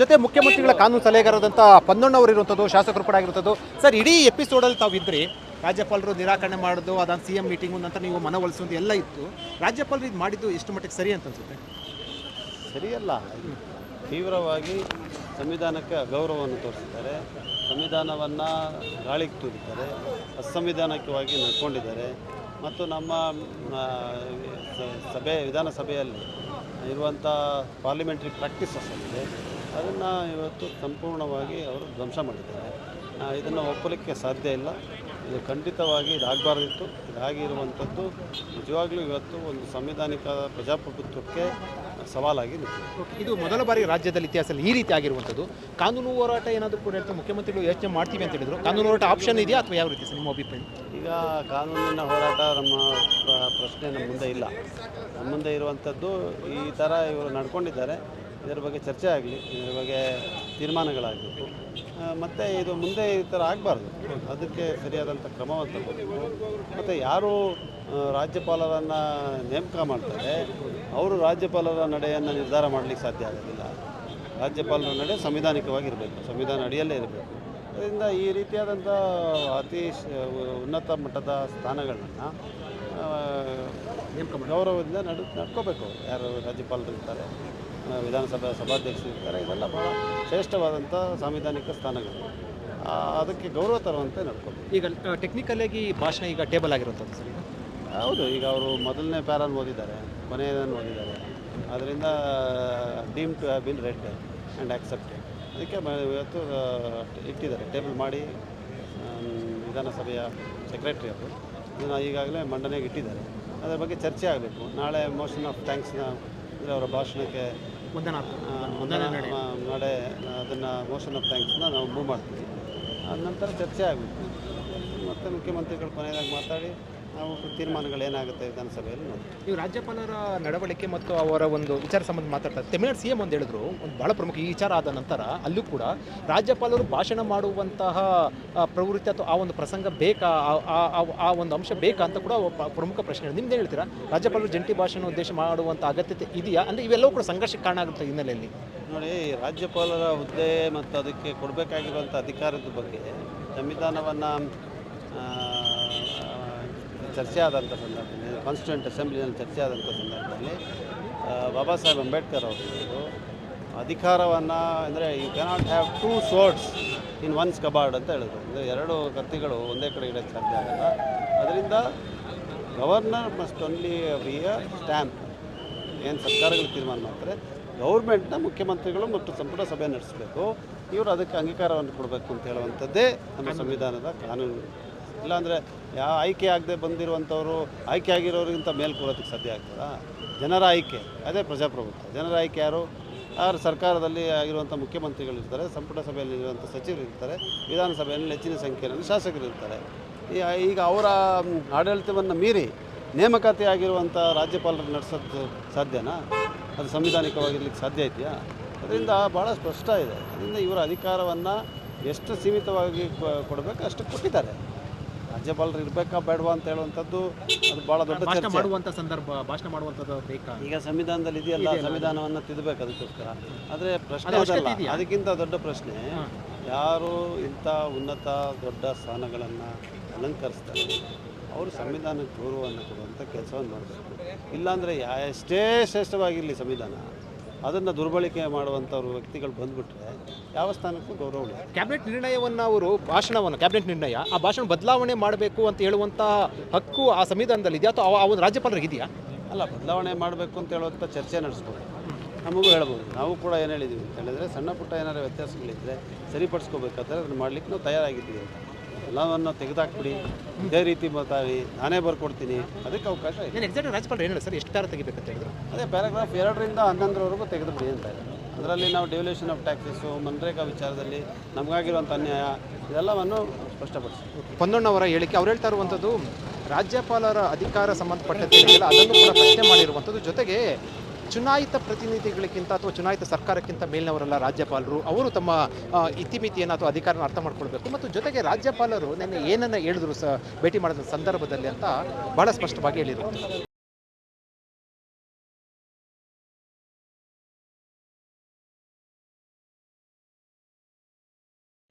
ಜೊತೆ ಮುಖ್ಯಮಂತ್ರಿಗಳ ಕಾನೂನು ಸಲಹೆಗಾರದಂಥ ಪನ್ನಣ್ಣವರು ಇರುವಂಥದ್ದು ಶಾಸಕರು ಕೂಡ ಆಗಿರುವಂಥದ್ದು. ಸರ್, ಇಡೀ ಎಪಿಸೋಡಲ್ಲಿ ತಾವು ಇದ್ರಿ ರಾಜ್ಯಪಾಲರು ನಿರಾಕರಣೆ ಮಾಡೋದು ಅದನ್ನು ಸಿ ಎಂ ಮೀಟಿಂಗು ನಂತರ ನೀವು ಮನವೊಲಿಸೋದು ಎಲ್ಲ ಇತ್ತು. ರಾಜ್ಯಪಾಲರು ಇದು ಮಾಡಿದ್ದು ಎಷ್ಟು ಮಟ್ಟಿಗೆ ಸರಿ ಅಂತ ಅನ್ಸುತ್ತೆ? ಸರಿಯಲ್ಲ. ತೀವ್ರವಾಗಿ ಸಂವಿಧಾನಕ್ಕೆ ಅಗೌರವವನ್ನು ತೋರಿಸಿದ್ದಾರೆ. ಸಂವಿಧಾನವನ್ನು ಗಾಳಿಗೆ ತೂರಿದ್ದಾರೆ. ಅಸಂವಿಧಾನಿಕವಾಗಿ ನಡ್ಕೊಂಡಿದ್ದಾರೆ. ಮತ್ತು ನಮ್ಮ ಸಭೆ, ವಿಧಾನಸಭೆಯಲ್ಲಿ ಇರುವಂಥ ಪಾರ್ಲಿಮೆಂಟ್ರಿ ಪ್ರಾಕ್ಟೀಸಸ್ ಏನಿದೆ ಅದನ್ನು ಇವತ್ತು ಸಂಪೂರ್ಣವಾಗಿ ಅವರು ಧ್ವಂಸ ಮಾಡಿದ್ದಾರೆ. ಇದನ್ನು ಒಪ್ಪಲಿಕ್ಕೆ ಸಾಧ್ಯ ಇಲ್ಲ. ಇದು ಖಂಡಿತವಾಗಿ ಇದಾಗಬಾರ್ದಿತ್ತು. ಇದಾಗಿರುವಂಥದ್ದು ನಿಜವಾಗ್ಲೂ ಇವತ್ತು ಒಂದು ಸಂವಿಧಾನಿಕ ಪ್ರಜಾಪ್ರಭುತ್ವಕ್ಕೆ ಸವಾಲಾಗಿ ನಿಂತಿದೆ. ಇದು ಮೊದಲ ಬಾರಿ ರಾಜ್ಯದಲ್ಲಿ ಇತಿಹಾಸದಲ್ಲಿ ಈ ರೀತಿ ಆಗಿರುವಂಥದ್ದು. ಕಾನೂನು ಹೋರಾಟ ಏನಾದರೂ ಕೂಡ ಹೇಳ್ತಾರೆ ಮುಖ್ಯಮಂತ್ರಿಗಳು ಯೋಚನೆ ಮಾಡ್ತೀವಿ ಅಂತ ಹೇಳಿದ್ರು. ಕಾನೂನು ಹೋರಾಟ ಆಪ್ಷನ್ ಇದೆಯಾ ಅಥವಾ ಯಾವ ರೀತಿ ಸರ್ ನಿಮ್ಮ ಅಭಿಪ್ರಾಯ? ಈಗ ಕಾನೂನಿನ ಹೋರಾಟ ನಮ್ಮ ಪ್ರ- ಪ್ರಶ್ನೆ ನಮ್ಮ ಮುಂದೆ ಇಲ್ಲ. ನಮ್ಮ ಮುಂದೆ ಇರುವಂಥದ್ದು ಈ ಥರ ಇವರು ನಡ್ಕೊಂಡಿದ್ದಾರೆ. ಇದರ ಬಗ್ಗೆ ಚರ್ಚೆ ಆಗಲಿ, ಇದರ ಬಗ್ಗೆ ತೀರ್ಮಾನಗಳಾಗಬೇಕು. ಮತ್ತು ಇದು ಮುಂದೆ ಈ ಥರ ಆಗಬಾರ್ದು. ಅದಕ್ಕೆ ಸರಿಯಾದಂಥ ಕ್ರಮವನ್ನು ತಗೋಬೇಕು. ಮತ್ತು ಯಾರು ರಾಜ್ಯಪಾಲರನ್ನು ನೇಮಕ ಮಾಡ್ತಾರೆ, ಅವರು ರಾಜ್ಯಪಾಲರ ನಡೆಯನ್ನು ನಿರ್ಧಾರ ಮಾಡಲಿಕ್ಕೆ ಸಾಧ್ಯ ಆಗೋದಿಲ್ಲ. ರಾಜ್ಯಪಾಲರ ನಡೆ ಸಂವಿಧಾನಿಕವಾಗಿರಬೇಕು, ಸಂವಿಧಾನ ಅಡಿಯಲ್ಲೇ ಇರಬೇಕು. ಅದರಿಂದ ಈ ರೀತಿಯಾದಂಥ ಅತಿ ಉನ್ನತ ಮಟ್ಟದ ಸ್ಥಾನಗಳನ್ನು ಗೌರವದಿಂದ ನಡ್, ನಡ್ಕೋಬೇಕು. ಯಾರು ರಾಜ್ಯಪಾಲರು ಇರ್ತಾರೆ ವಿಧಾನಸಭೆ ಸಭಾಧ್ಯಕ್ಷರು ಇರ್ತಾರೆ ಇವೆಲ್ಲ ಭಾಳ ಶ್ರೇಷ್ಠವಾದಂಥ ಸಾಂವಿಧಾನಿಕ ಸ್ಥಾನಗಳು. ಅದಕ್ಕೆ ಗೌರವ ತರುವಂತೆ ನಡ್ಕೋಬೇಕು. ಈಗ ಟೆಕ್ನಿಕಲಾಗಿ ಭಾಷಣ ಈಗ ಟೇಬಲ್ ಆಗಿರುವಂಥದ್ದು ಸರ್ ಹೌದು ಈಗ ಅವರು ಮೊದಲನೇ ಪ್ಯಾರನ್ ಓದಿದ್ದಾರೆ ಕೊನೆಯದನ್ನು ಓದಿದ್ದಾರೆ. ಅದರಿಂದ deem to have been read and accepted ಅದಕ್ಕೆ ಇವತ್ತು ಇಟ್ಟಿದ್ದಾರೆ. ಟೇಬಲ್ ಮಾಡಿ ವಿಧಾನಸಭೆಯ ಸೆಕ್ರೆಟರಿ ಅವರು. ಅದನ್ನು ಈಗಾಗಲೇ ಮಂಡನೆಗೆ ಇಟ್ಟಿದ್ದಾರೆ. ಅದರ ಬಗ್ಗೆ ಚರ್ಚೆ ಆಗಬೇಕು. ನಾಳೆ ಮೋಷನ್ ಆಫ್ ಥ್ಯಾಂಕ್ಸ್ನ ಅಂದರೆ ಅವರ ಭಾಷಣಕ್ಕೆ ನಡೆ. ಅದನ್ನು ಮೋಷನ್ ಆಫ್ ಥ್ಯಾಂಕ್ಸ್ನ ನಾವು ಮೂವ್ ಮಾಡ್ತೀವಿ. ಅದ ನಂತರ ಚರ್ಚೆ ಆಗಬೇಕು ಮತ್ತು ಮುಖ್ಯಮಂತ್ರಿಗಳು ಕೊನೆಯದಾಗಿ ಮಾತಾಡಿ ನಾವು ತೀರ್ಮಾನಗಳು ಏನಾಗುತ್ತೆ ವಿಧಾನಸಭೆಯಲ್ಲಿ ನೋಡಿ ನೀವು ರಾಜ್ಯಪಾಲರ ನಡವಳಿಕೆ ಮತ್ತು ಅವರ ಒಂದು ವಿಚಾರ ಸಂಬಂಧ ಮಾತಾಡ್ತಾರೆ ತಮಿಳುನಾಡು ಸಿ ಎಂ ಒಂದು ಹೇಳಿದ್ರು ಒಂದು ಬಹಳ ಪ್ರಮುಖ ಈ ವಿಚಾರ ಆದ ನಂತರ ಅಲ್ಲೂ ಕೂಡ ರಾಜ್ಯಪಾಲರು ಭಾಷಣ ಮಾಡುವಂತಹ ಪ್ರವೃತ್ತಿ ಅಥವಾ ಆ ಒಂದು ಪ್ರಸಂಗ ಬೇಕಾ ಆ- ಆ- ಆ- ಆ ಒಂದು ಅಂಶ ಬೇಕಾ ಅಂತ ಕೂಡ ಪ್ರಮುಖ ಪ್ರಶ್ನೆ ನಿಮ್ದು ಹೇಳ್ತೀರಾ? ರಾಜ್ಯಪಾಲರು ಜಂಟಿ ಭಾಷಣ ಉದ್ದೇಶ ಮಾಡುವಂಥ ಅಗತ್ಯತೆ ಇದೆಯಾ? ಅಂದರೆ ಇವೆಲ್ಲವೂ ಕೂಡ ಸಂಘರ್ಷಕ್ಕೆ ಕಾರಣ ಆಗುತ್ತೆ ಹಿನ್ನೆಲೆಯಲ್ಲಿ. ನೋಡಿ ರಾಜ್ಯಪಾಲರ ಹುದ್ದೆ ಮತ್ತು ಅದಕ್ಕೆ ಕೊಡಬೇಕಾಗಿರುವಂಥ ಅಧಿಕಾರದ ಬಗ್ಗೆ ಸಂವಿಧಾನವನ್ನು ಚರ್ಚೆ ಆದಂಥ ಸಂದರ್ಭದಲ್ಲಿ ಕಾನ್ಸ್ಟಿಟ್ಯೂಂಟ್ ಅಸೆಂಬ್ಲಿನಲ್ಲಿ ಚರ್ಚೆ ಆದಂಥ ಸಂದರ್ಭದಲ್ಲಿ ಬಾಬಾ ಸಾಹೇಬ್ ಅಂಬೇಡ್ಕರ್ ಅವರು ಅಧಿಕಾರವನ್ನು ಅಂದರೆ you cannot have two swords in one's scabbard ಅಂತ ಹೇಳಿದ್ರು. ಅಂದರೆ ಎರಡು ಕತ್ತಿಗಳು ಒಂದೇ ಕಡೆ ಇಡೋಕ್ಕೆ ಸಾಧ್ಯ ಆಗಲ್ಲ. ಅದರಿಂದ governor must only be a stamp ಏನು ಸರ್ಕಾರಗಳು ತೀರ್ಮಾನ ಮಾಡ್ತಾರೆ ಗೌರ್ಮೆಂಟ್ನ ಮುಖ್ಯಮಂತ್ರಿಗಳು ಮತ್ತು ಸಂಪುಟ ಸಭೆ ನಡೆಸಬೇಕು. ಇವರು ಅದಕ್ಕೆ ಅಂಗೀಕಾರವನ್ನು ಕೊಡಬೇಕು ಅಂತ ಹೇಳುವಂಥದ್ದೇ ನಮ್ಮ ಸಂವಿಧಾನದ ಕಾನೂನು. ಇಲ್ಲಾಂದರೆ ಯಾವ ಆಯ್ಕೆ ಆಗದೆ ಬಂದಿರುವಂಥವರು, ಆಯ್ಕೆ ಆಗಿರೋರಿಗಿಂತ ಮೇಲ್ಕೊಳ್ಳೋದಕ್ಕೆ ಸಾಧ್ಯ ಆಗ್ತದಾ? ಜನರ ಆಯ್ಕೆ, ಅದೇ ಪ್ರಜಾಪ್ರಭುತ್ವ. ಜನರ ಆಯ್ಕೆ ಯಾರು? ಯಾರು ಸರ್ಕಾರದಲ್ಲಿ ಆಗಿರುವಂಥ ಮುಖ್ಯಮಂತ್ರಿಗಳು ಇರ್ತಾರೆ, ಸಂಪುಟ ಸಭೆಯಲ್ಲಿ ಇರುವಂಥ ಸಚಿವರು ಇರ್ತಾರೆ, ವಿಧಾನಸಭೆಯಲ್ಲಿ ಹೆಚ್ಚಿನ ಸಂಖ್ಯೆಯಲ್ಲಿ ಶಾಸಕರು ಇರ್ತಾರೆ. ಈಗ ಅವರ ಆಡಳಿತವನ್ನು ಮೀರಿ ನೇಮಕಾತಿ ಆಗಿರುವಂಥ ರಾಜ್ಯಪಾಲರು ನಡೆಸೋದು ಸಾಧ್ಯನಾ? ಅದು ಸಂವಿಧಾನಿಕವಾಗಿರ್ಲಿಕ್ಕೆ ಸಾಧ್ಯ ಇದೆಯಾ? ಅದರಿಂದ ಭಾಳ ಸ್ಪಷ್ಟ ಇದೆ. ಅದರಿಂದ ಇವರ ಅಧಿಕಾರವನ್ನು ಎಷ್ಟು ಸೀಮಿತವಾಗಿ ಕೊಡಬೇಕು ಅಷ್ಟು ಕೊಟ್ಟಿದ್ದಾರೆ. ರಾಜ್ಯಪಾಲರು ಇರಬೇಕಾ ಬೇಡವಾ ಅಂತ ಹೇಳುವಂಥದ್ದು ಅದು ಭಾಳ ದೊಡ್ಡ ಭಾಷಣ ಚರ್ಚೆ. ಮಾಡುವಂಥ ಸಂದರ್ಭ ಭಾಷಣ ಮಾಡುವಂಥದ್ದು ಬೇಕಾ? ಈಗ ಸಂವಿಧಾನದಲ್ಲಿ ಇದೆಯಲ್ಲ ಸಂವಿಧಾನವನ್ನು ತಿದ್ದಬೇಕು ಅದಕ್ಕೋಸ್ಕರ ಆದರೆ ಪ್ರಶ್ನೆ ಅದಲ್ಲ ಅದಕ್ಕಿಂತ ದೊಡ್ಡ ಪ್ರಶ್ನೆ ಯಾರು ಇಂಥ ಉನ್ನತ ದೊಡ್ಡ ಸ್ಥಾನಗಳನ್ನು ಅಲಂಕರಿಸ್ತಾರೆ? ಅವರು ಸಂವಿಧಾನಕ್ಕೆ ಗೌರವವನ್ನು ಕೊಡುವಂಥ ಕೆಲಸವನ್ನು ಮಾಡಬೇಕು. ಇಲ್ಲಾಂದರೆ ಯಾ ಎಷ್ಟೇ ಶ್ರೇಷ್ಠವಾಗಿರಲಿ ಸಂವಿಧಾನ ಅದನ್ನು ದುರ್ಬಳಕೆ ಮಾಡುವಂಥವ್ರು ವ್ಯಕ್ತಿಗಳು ಬಂದುಬಿಟ್ರೆ ಯಾವ ಸ್ಥಾನಕ್ಕೂ ಗೌರವ ಇಲ್ಲ ಕ್ಯಾಬಿನೆಟ್ ನಿರ್ಣಯವನ್ನು ಅವರು ಭಾಷಣವನ್ನು ಕ್ಯಾಬಿನೆಟ್ ನಿರ್ಣಯ ಆ ಭಾಷಣ ಬದಲಾವಣೆ ಮಾಡಬೇಕು ಅಂತ ಹೇಳುವಂಥ ಹಕ್ಕು ಆ ಸಂವಿಧಾನದಲ್ಲಿ ಇದೆಯಾ ಅಥವಾ ಆ ಒಂದು ರಾಜ್ಯಪಾಲರಿಗೆ ಇದೆಯಾ? ಅಲ್ಲ ಬದಲಾವಣೆ ಮಾಡಬೇಕು ಅಂತ ಹೇಳುವಂಥ ಚರ್ಚೆ ನಡೆಸ್ಬೋದು. ನಮಗೂ ಹೇಳ್ಬೋದು. ನಾವು ಕೂಡ ಏನು ಹೇಳಿದ್ದೀವಿ ಅಂತ ಹೇಳಿದ್ರೆ ಸಣ್ಣ ಪುಟ್ಟ ಏನಾದ್ರು ವ್ಯತ್ಯಾಸಗಳಿದ್ದರೆ ಸರಿಪಡಿಸ್ಕೋಬೇಕಾದ್ರೆ ಅದನ್ನು ಮಾಡಲಿಕ್ಕೆ ನಾವು ತಯಾರಾಗಿದ್ದೀವಿ ಅಂತ. ಎಲ್ಲವನ್ನು ತೆಗೆದಾಕ್ಬಿಡಿ. ಇದೇ ರೀತಿ ಮಾತಾಡಿ. ನಾನೇ ಬರ್ಕೊಡ್ತೀನಿ. ಅದಕ್ಕೆ ಅವಕಾಶ ಇದೆ ಎಕ್ಸಾಕ್ಟ್ ರಾಜ್ಯಪಾಲರು ಏನು ಸರ್? ಎಷ್ಟು ತರ ತೆಗಿಬೇಕಂತ ಹೇಳಿದ್ರು? ಅದೇ ಪ್ಯಾರಾಗ್ರಾಫ್ ಎರಡರಿಂದ ಹನ್ನೊಂದರವರೆಗೂ ತೆಗೆದುಬಿಡಿ ಅಂತ ಇದೆ ಅದರಲ್ಲಿ ನಾವು ಡೆವಲ್ಯೂಷನ್ ಆಫ್ ಟ್ಯಾಕ್ಸಸ್ಸು ಮನ್ರೇಗಾ ವಿಚಾರದಲ್ಲಿ ನಮಗಾಗಿರುವಂಥ ಅನ್ಯಾಯ, ಇದೆಲ್ಲವನ್ನು ಸ್ಪಷ್ಟಪಡಿಸಿ. ಪೊನ್ನಣ್ಣವರ ಹೇಳಿಕೆ, ಅವ್ರು ಹೇಳ್ತಾ ಇರುವಂಥದ್ದು, ರಾಜ್ಯಪಾಲರ ಅಧಿಕಾರ ಸಂಬಂಧಪಟ್ಟಂತೆ ಅದನ್ನು ಕೂಡ ಪ್ರಶ್ನೆ ಮಾಡಿರುವಂಥದ್ದು. ಜೊತೆಗೆ ಚುನಾಯಿತ ಪ್ರತಿನಿಧಿಗಳಿಗಿಂತ ಅಥವಾ ಚುನಾಯಿತ ಸರ್ಕಾರಕ್ಕಿಂತ ಮೇಲಿನವರಲ್ಲ ರಾಜ್ಯಪಾಲರು, ಅವರು ತಮ್ಮ ಇತಿಮಿತಿಯನ್ನು ಅಥವಾ ಅಧಿಕಾರನ ಅರ್ಥ ಮಾಡ್ಕೊಳ್ಬೇಕು. ಮತ್ತು ಜೊತೆಗೆ ರಾಜ್ಯಪಾಲರು ನಿನ್ನೆ ಏನನ್ನ ಹೇಳಿದ್ರು ಸ ಭೇಟಿ ಮಾಡಿದ ಸಂದರ್ಭದಲ್ಲಿ ಅಂತ ಬಹಳ ಸ್ಪಷ್ಟವಾಗಿ ಹೇಳಿರುವಂಥದ್ದು